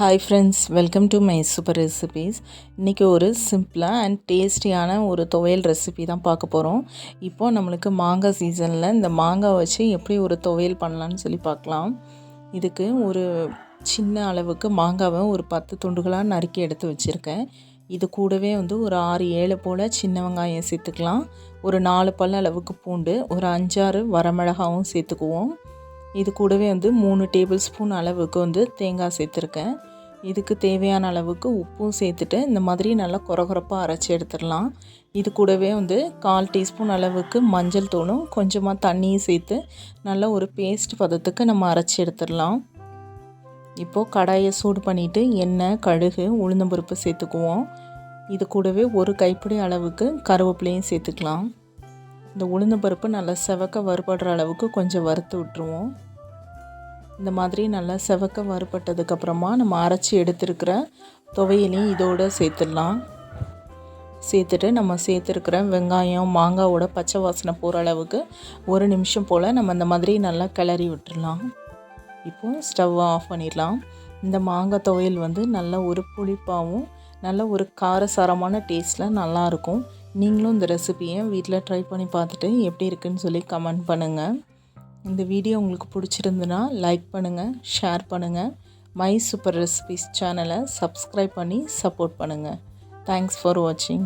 Hi friends welcome to my super recipes இன்றைக்கி ஒரு சிம்பிளாக அண்ட் டேஸ்டியான ஒரு துவையல் ரெசிபி தான் பார்க்க போகிறோம் இப்போது நம்மளுக்கு மாங்காய் சீசனில் இந்த மாங்காய் வச்சு எப்படி ஒரு துவையல் பண்ணலான்னு சொல்லி பார்க்கலாம். இதுக்கு ஒரு சின்ன அளவுக்கு மாங்காவை ஒரு பத்து துண்டுகளாக நறுக்கி எடுத்து வச்சுருக்கேன். இது கூடவே வந்து ஒரு ஆறு ஏழு போல் சின்ன வெங்காயம் சேர்த்துக்கலாம். ஒரு நாலு பல் அளவுக்கு பூண்டு ஒரு அஞ்சாறு வரமிளகாவும் சேர்த்துக்குவோம். இது கூடவே வந்து மூணு டேபிள் ஸ்பூன் அளவுக்கு வந்து தேங்காய் சேர்த்துருக்கேன். இதுக்கு தேவையான அளவுக்கு உப்பும் சேர்த்துட்டு இந்த மாதிரி நல்லா குறகுறப்பாக அரைச்சி எடுத்துடலாம். இது கூடவே வந்து கால் டீஸ்பூன் அளவுக்கு மஞ்சள் தூளும் கொஞ்சமாக தண்ணியும் சேர்த்து நல்லா ஒரு பேஸ்ட் பதத்துக்கு நம்ம அரைச்சி எடுத்துடலாம். இப்போது கடாயை சூடு பண்ணிவிட்டு எண்ணெய் கடுகு உளுந்தம்பருப்பு சேர்த்துக்குவோம். இது கூடவே ஒரு கைப்பிடி அளவுக்கு கருவேப்பிலையும் சேர்த்துக்கலாம். இந்த உளுந்தம்பருப்பு நல்லா செவக்க வறுபடுற அளவுக்கு கொஞ்சம் வறுத்து விட்டுருவோம். இந்த மாதிரி நல்லா செவக்க வறுபட்டதுக்கப்புறமா நம்ம அரைச்சி எடுத்துருக்கிற துவையலையும் இதோடு சேர்த்துடலாம். சேர்த்துட்டு நம்ம சேர்த்துருக்கிற வெங்காயம் மாங்காவோட பச்சை வாசனை போகிற அளவுக்கு ஒரு நிமிஷம் போல் நம்ம இந்த மாதிரி நல்லா கிளறி விட்டுடலாம். இப்போது ஸ்டவ்வை ஆஃப் பண்ணிடலாம். இந்த மாங்காய் துவையல் வந்து நல்ல ஒரு புளிப்பாகவும் நல்ல ஒரு காரசாரமான டேஸ்ட்டில் நல்லாயிருக்கும் நீங்களும் இந்த ரெசிபியை வீட்டில் ட்ரை பண்ணி பார்த்துட்டு எப்படி இருக்குன்னு சொல்லி கமெண்ட் பண்ணுங்கள் இந்த வீடியோ உங்களுக்கு பிடிச்சிருந்துன்னா லைக் பண்ணுங்கள் ஷேர் பண்ணுங்கள் மை சூப்பர் ரெசிபிஸ் சேனலை சப்ஸ்கிரைப் பண்ணி சப்போர்ட் பண்ணுங்கள் தேங்க்ஸ் ஃபார் வாட்சிங்